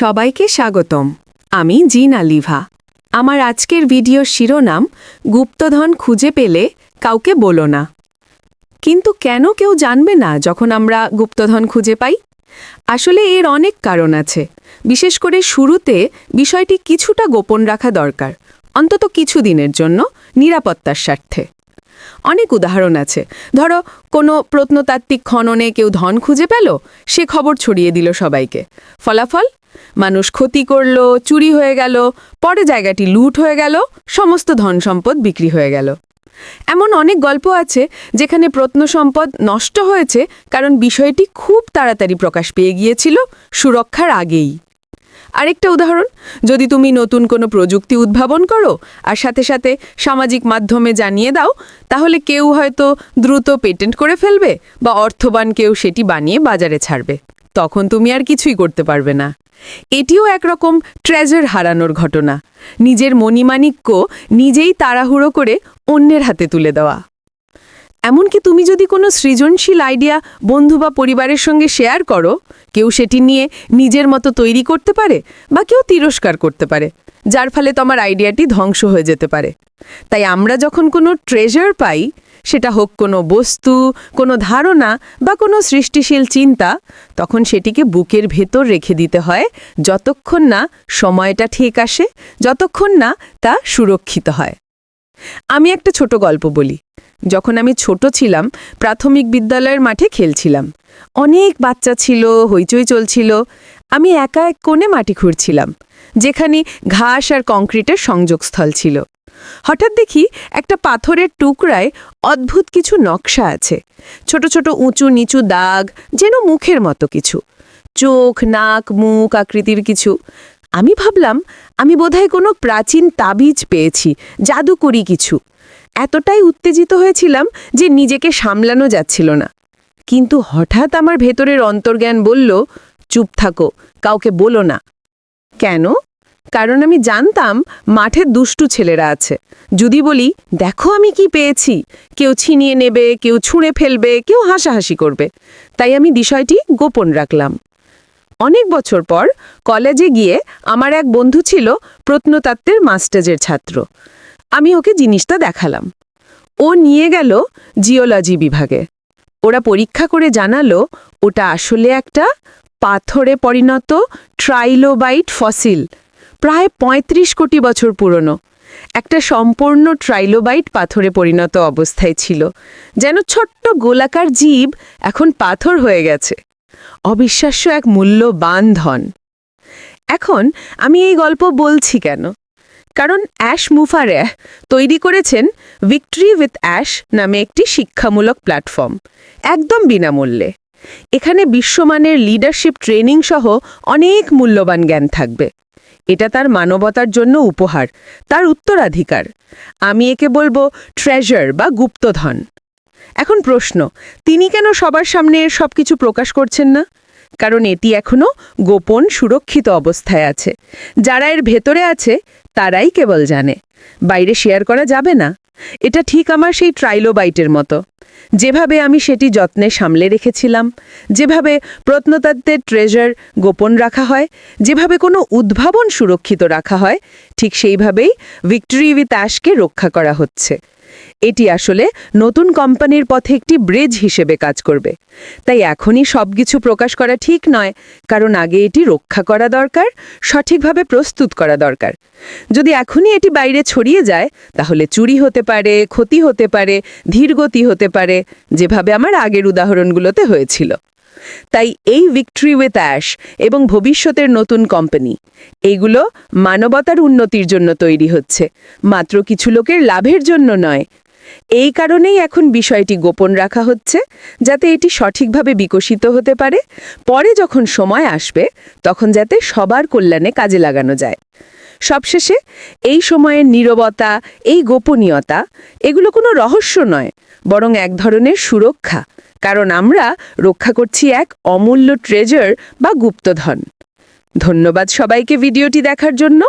সবাইকে স্বাগতম। আমি জিনা লিভা আমার আজকের ভিডিওর শিরোনাম, গুপ্তধন খুঁজে পেলে কাউকে বলো না। কিন্তু কেন কেউ জানবে না যখন আমরা গুপ্তধন খুঁজে পাই? আসলে এর অনেক কারণ আছে। বিশেষ করে শুরুতে বিষয়টি কিছুটা গোপন রাখা দরকার, অন্তত কিছু দিনের জন্য নিরাপত্তার স্বার্থে। অনেক উদাহরণ আছে। ধরো, কোনো প্রত্নতাত্ত্বিক খননে কেউ ধন খুঁজে পেল, সে খবর ছড়িয়ে দিল সবাইকে। ফলাফল? মানুষ ক্ষতি করল, চুরি হয়ে গেল, পরে জায়গাটি লুট হয়ে গেল, সমস্ত ধন সম্পদ বিক্রি হয়ে গেল। এমন অনেক গল্প আছে যেখানে প্রত্নসম্পদ নষ্ট হয়েছে কারণ বিষয়টি খুব তাড়াতাড়ি প্রকাশ পেয়ে গিয়েছিল সুরক্ষার আগেই। আরেকটা উদাহরণ, যদি তুমি নতুন কোনো প্রযুক্তি উদ্ভাবন করো আর সাথে সাথে সামাজিক মাধ্যমে জানিয়ে দাও, তাহলে কেউ হয়তো দ্রুত পেটেন্ট করে ফেলবে বা অর্থবান কেউ সেটি বানিয়ে বাজারে ছাড়বে। তখন তুমি আর কিছুই করতে পারবে না। এটিও একরকম ট্রেজার হারানোর ঘটনা। নিজের মণিমাণিক্য নিজেই তাড়াহুড়ো করে অন্যের হাতে তুলে দেওয়া। এমনকি তুমি যদি কোনো সৃজনশীল আইডিয়া বন্ধু বা পরিবারের সঙ্গে শেয়ার করো, কেউ সেটি নিয়ে নিজের মতো তৈরি করতে পারে বা কেউ তিরস্কার করতে পারে, যার ফলে তোমার আইডিয়াটি ধ্বংস হয়ে যেতে পারে। তাই আমরা যখন কোনো ট্রেজার পাই সেটা হোক কোনো বস্তু, কোনো ধারণা বা কোনো সৃষ্টিশীল চিন্তা, তখন সেটিকে বুকের ভেতর রেখে দিতে হয়, যতক্ষণ না সময়টা ঠিক আসে, যতক্ষণ না তা সুরক্ষিত হয়। আমি একটা ছোট গল্প বলি। যখন আমি ছোট ছিলাম, প্রাথমিক বিদ্যালয়ের মাঠে খেলছিলাম। অনেক বাচ্চা ছিল, হইচই চলছিল। আমি একা এক কোণে মাটি খুঁড়ছিলাম, যেখানে ঘাস আর কংক্রিটের সংযোগস্থল ছিল। হঠাৎ দেখি একটা পাথরের টুকরায় অদ্ভুত কিছু নকশা আছে। ছোট ছোট উঁচু নিচু দাগ, যেন মুখের মতো কিছু। চোখ, নাক, মুখ, আকৃতির কিছু। আমি ভাবলাম, আমি বোধহয় কোনো প্রাচীন তাবিজ পেয়েছি, জাদুকরি কিছু। এতটাই উত্তেজিত হয়েছিলাম যে নিজেকে সামলানো যাচ্ছিল না। কিন্তু হঠাৎ আমার ভেতরের অন্তর্জ্ঞান বলল, চুপ থাকো, কাউকে বলো না। কেন? কারণ আমি জানতাম মাঠে দুষ্টু ছেলেরা আছে। যদি বলি, দেখো আমি কি পেয়েছি। কেউ ছিনিয়ে নেবে, কেউ ছুঁড়ে ফেলবে, কেউ হাসাহাসি করবে। তাই আমি বিষয়টি গোপন রাখলাম। অনেক বছর পর কলেজে গিয়ে আমার এক বন্ধু ছিল প্রত্নতত্ত্বের মাস্টার্সের ছাত্র। আমি ওকে জিনিসটা দেখালাম। ও নিয়ে গেল জিওলজি বিভাগে। ওরা পরীক্ষা করে জানালো, ওটা আসলে একটা পাথরে পরিণত ট্রাইলোবাইট ফসিল। প্রায় ৩৫ কোটি বছর পুরনো। একটা সম্পূর্ণ ট্রাইলোবাইট পাথরে পরিণত অবস্থায় ছিল, যেন ছোট্ট গোলাকার জীব এখন পাথর হয়ে গেছে। অবিশ্বাস্য এক মূল্যবান ধন। এখন আমি এই গল্প বলছি কেন? কারণ অ্যাশ মুফারেহ তৈরি করেছেন ভিক্টরি উইথ অ্যাশ নামে একটি শিক্ষামূলক প্ল্যাটফর্ম, একদম বিনামূল্যে। এখানে বিশ্বমানের লিডারশিপ ট্রেনিং সহ অনেক মূল্যবান জ্ঞান থাকবে। এটা তার মানবতার জন্য উপহার, তার উত্তরাধিকার। আমি একে বলব ট্রেজার বা গুপ্তধন। এখন প্রশ্ন, তিনি কেন সবার সামনে সবকিছু প্রকাশ করছেন না? কারণ এটি এখনও গোপন সুরক্ষিত অবস্থায় আছে। যারা এর ভেতরে আছে, তারাই কেবল জানে। বাইরে শেয়ার করা যাবে না। এটা ঠিক আমার সেই ট্রাইলোবাইটের মতো। যেভাবে আমি সেটি যত্নে সামলে রেখেছিলাম, যেভাবে প্রত্নতত্ত্বের ট্রেজার গোপন রাখা হয়, যেভাবে কোনো উদ্ভাবন সুরক্ষিত রাখা হয়, ঠিক সেইভাবেই ভিক্টরি উইথ অ্যাশকে রক্ষা করা হচ্ছে। এটি আসলে নতুন কোম্পানির পথে একটি ব্রিজ হিসেবে কাজ করবে। তাই এখনই সবকিছু প্রকাশ করা ঠিক নয়, কারণ আগে এটি রক্ষা করা দরকার, সঠিকভাবে প্রস্তুত করা দরকার। যদি এখনই এটি বাইরে ছড়িয়ে যায়, তাহলে চুরি হতে পারে, ক্ষতি হতে পারে, ধীরগতি হতে পারে, যেভাবে আমার আগের উদাহরণগুলোতে হয়েছিল। তাই এই ভিক্টরি উইথ অ্যাশ এবং ভবিষ্যতের নতুন কোম্পানি এইগুলো মানবতার উন্নতির জন্য তৈরি হচ্ছে। মাত্র কিছু লোকের লাভের জন্য নয় এই কারণেই এখন বিষয়টি গোপন রাখা হচ্ছে, যাতে এটি সঠিকভাবে বিকশিত হতে পারে। পরে যখন সময় আসবে, তখন যাতে সবার কল্যাণে কাজে লাগানো যায়। সবশেষে, এই সময়ের নীরবতা, এই গোপনীয়তা, এগুলো কোনো রহস্য নয়, বরং এক ধরনের সুরক্ষা। কারণ আমরা রক্ষা করছি এক অমূল্য ট্রেজার বা গুপ্তধন। ধন্যবাদ সবাইকে ভিডিওটি দেখার জন্য।